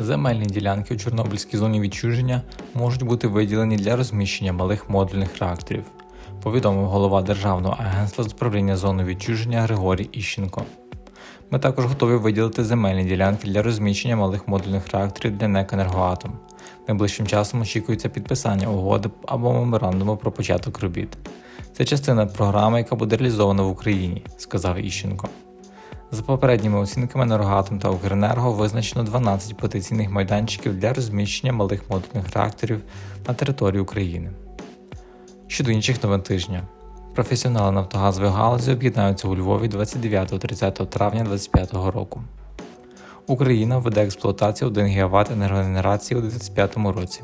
Земельні ділянки у Чорнобильській зоні відчуження можуть бути виділені для розміщення малих модульних реакторів, повідомив голова Державного агентства з управління зони відчуження Григорій Іщенко. Ми також готові виділити земельні ділянки для розміщення малих модульних реакторів для НЕК «Енергоатом». Найближчим часом очікується підписання угоди або меморандуму про початок робіт. Це частина програми, яка буде реалізована в Україні, сказав Іщенко. За попередніми оцінками «Енергоатом» та «Укренерго» визначено 12 потенційних майданчиків для розміщення малих модульних реакторів на території України. Щодо інших новин тижня. Професіонали нафтогазової галузі об'єднаються у Львові 29-30 травня 2025 року. Україна введе експлуатацію 1 ГВт енергогенерації у 2025 році.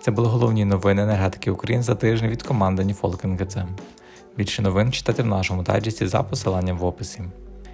Це були головні новини енергетики України за тиждень від команди Ніфолк Більше новин читайте в нашому дайджесті за посиланням в описі.